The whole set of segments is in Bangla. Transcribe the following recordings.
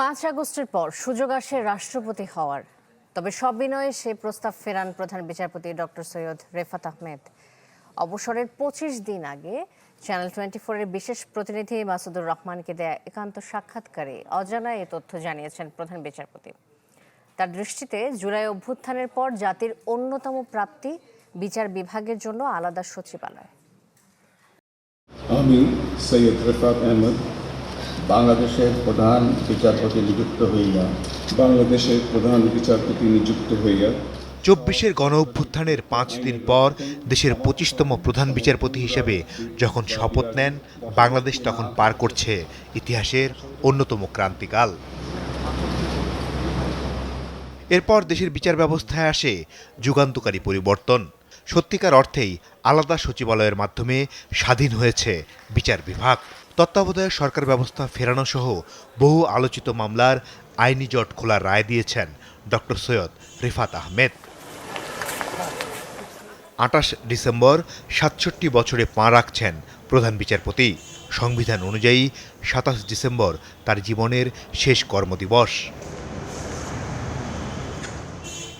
পাঁচ আগস্টের পর সুযোগ আসে রাষ্ট্রপতি হওয়ার। তবে সব বিনয়ে সে প্রস্তাব ফেরান প্রধান বিচারপতি ডক্টর সৈয়দ রেফাত আহমেদ। অবসরের পঁচিশ দিন আগে চ্যানেল টোয়েন্টি ফোরের বিশেষ প্রতিনিধি মাসুদুর রহমানকে দেয়া একান্ত সাক্ষাৎকারে অজানা এ তথ্য জানিয়েছেন প্রধান বিচারপতি। তার দৃষ্টিতে জুলাই অভ্যুত্থানের পর জাতির অন্যতম প্রাপ্তি বিচার বিভাগের জন্য আলাদা সচিবালয়। আমি সৈয়দ রেফাত আহমদ বাংলাদেশের প্রধান বিচারপতি নিযুক্ত হইয়া, বাংলাদেশের প্রধান বিচারপতি নিযুক্ত হইয়া। চব্বিশের গণ অভ্যুত্থানের পাঁচ দিন পর দেশের পঁচিশতম প্রধান বিচারপতি হিসেবে যখন শপথ নেন, বাংলাদেশ তখন পার করছে ইতিহাসের অন্যতম ক্রান্তিকাল। এরপর দেশের বিচার ব্যবস্থায় আসে যুগান্তকারী পরিবর্তন। সত্যিকার অর্থেই আলাদা সচিবালয়ের মাধ্যমে স্বাধীন হয়েছে বিচার বিভাগ। তত্ত্বাবধায়ক সরকার ব্যবস্থা ফেরানো সহ বহু আলোচিত মামলার আইনি জট খোলার রায় দিয়েছেন ডক্টর সৈয়দ রিফাত আহমেদ। আঠাশ ডিসেম্বর সাতষট্টি বছরে পা রাখছেন প্রধান বিচারপতি। সংবিধান অনুযায়ী সাতাশ ডিসেম্বর তার জীবনের শেষ কর্মদিবস।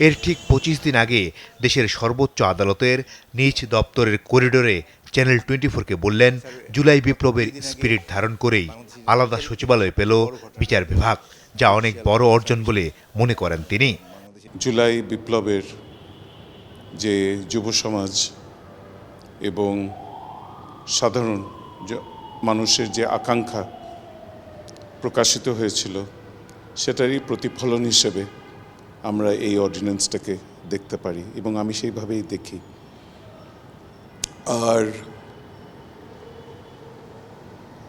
এর ঠিক পঁচিশ দিন আগে দেশের সর্বোচ্চ আদালতের নিজ দপ্তরের করিডোরে চ্যানেল টোয়েন্টি ফোরকে বললেন, জুলাই বিপ্লবের স্পিরিট ধারণ করেই আলাদা সচিবালয় পেল বিচার বিভাগ, যা অনেক বড় অর্জন বলে মনে করেন তিনি। জুলাই বিপ্লবের যে যুব সমাজ এবং সাধারণ মানুষের যে আকাঙ্ক্ষা প্রকাশিত হয়েছিল, সেটারই প্রতিফলন হিসেবে আমরা এই অর্ডিন্যান্সটাকে দেখতে পারি এবং আমি সেইভাবেই দেখি। আর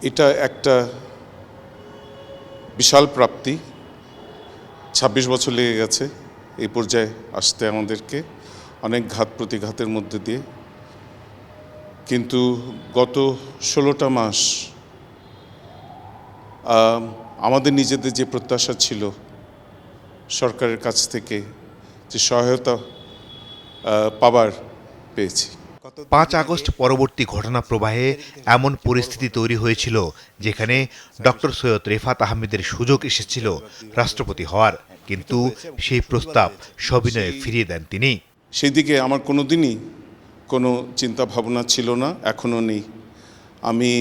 এটা একটা বিশাল প্রাপ্তি। ছাব্বিশ বছর লেগে গেছে এই পর্যায়ে আসতে আমাদেরকে, অনেক ঘাত প্রতিঘাতের মধ্যে দিয়ে। কিন্তু গত ষোলোটা মাস আমাদের নিজেদের যে প্রত্যাশা ছিল সরকারের কাছ থেকে যে সহায়তা পাবার পেয়েছি। পাঁচ আগস্ট পরবর্তী ঘটনা প্রবাহে এমন পরিস্থিতি তৈরি হয়েছিল যেখানে ডক্টর সৈয়দ রেফাত আহমেদের সুযোগ এসেছিল রাষ্ট্রপতি হওয়ার। কিন্তু সেই প্রস্তাব সবিনয়ে ফিরিয়ে দেন তিনি। সেই দিকে আমার কোনো দিনই কোনো চিন্তা ভাবনা ছিল না, এখনও নেই। আমি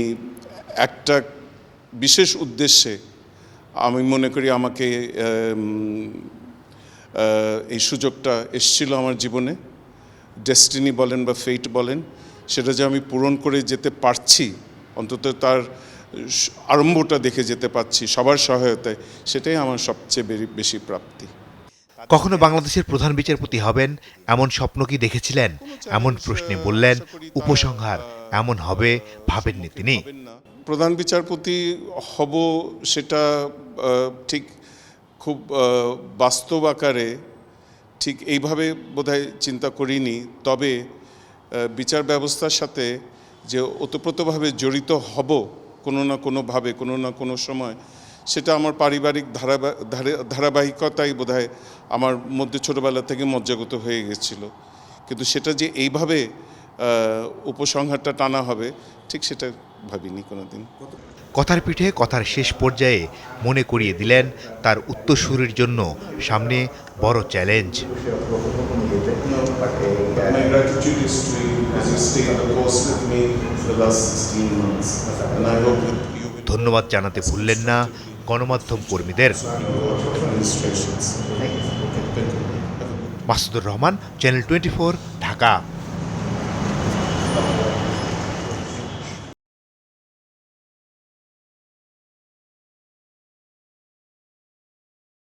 একটা বিশেষ উদ্দেশ্যে আমি মনে করি আমাকে এই সুযোগটা এসছিল আমার জীবনে। ডেস্টিনি বলেন বা ফেইট বলেন সেটা যে আমি পূরণ করে যেতে পারছি অন্তত তার আরম্ভটা দেখে যেতে পারছি সবার সহায়তায় সেটাই আমার সবচেয়ে বেশি প্রাপ্তি। কখনো বাংলাদেশের প্রধান বিচারপতি হবেন এমন স্বপ্ন কি দেখেছিলেন? এমন প্রশ্নে বললেন উপসংহার এমন হবে ভাবেননি তিনি। প্রধান বিচারপতি হব সেটা ঠিক খুব বাস্তব আকারে ঠিক এইভাবে বোধহয় চিন্তা করিনি। তবে বিচার ব্যবস্থার সাথে যে ওতপ্রোতভাবে জড়িত হব কোনো না কোনোভাবে, কোনো না কোনো সময়, সেটা আমার পারিবারিক ধারাবা ধারাবাহিকতাই বোধহয় আমার মধ্যে ছোটোবেলা থেকে মজ্জাগত হয়ে গেছিল। কিন্তু সেটা যে এইভাবে উপসংহারটা টানা হবে, ঠিক সেটা ভাবিনি কোনোদিন। কথার পিঠে কথার শেষ পর্যায়ে মনে করিয়ে দিলেন তার উত্তরসূরির জন্য সামনে বড় চ্যালেঞ্জ। ধন্যবাদ জানাতে ভুললেন না গণমাধ্যম কর্মীদের। Masudur Rahman, channel twenty four, Dhaka.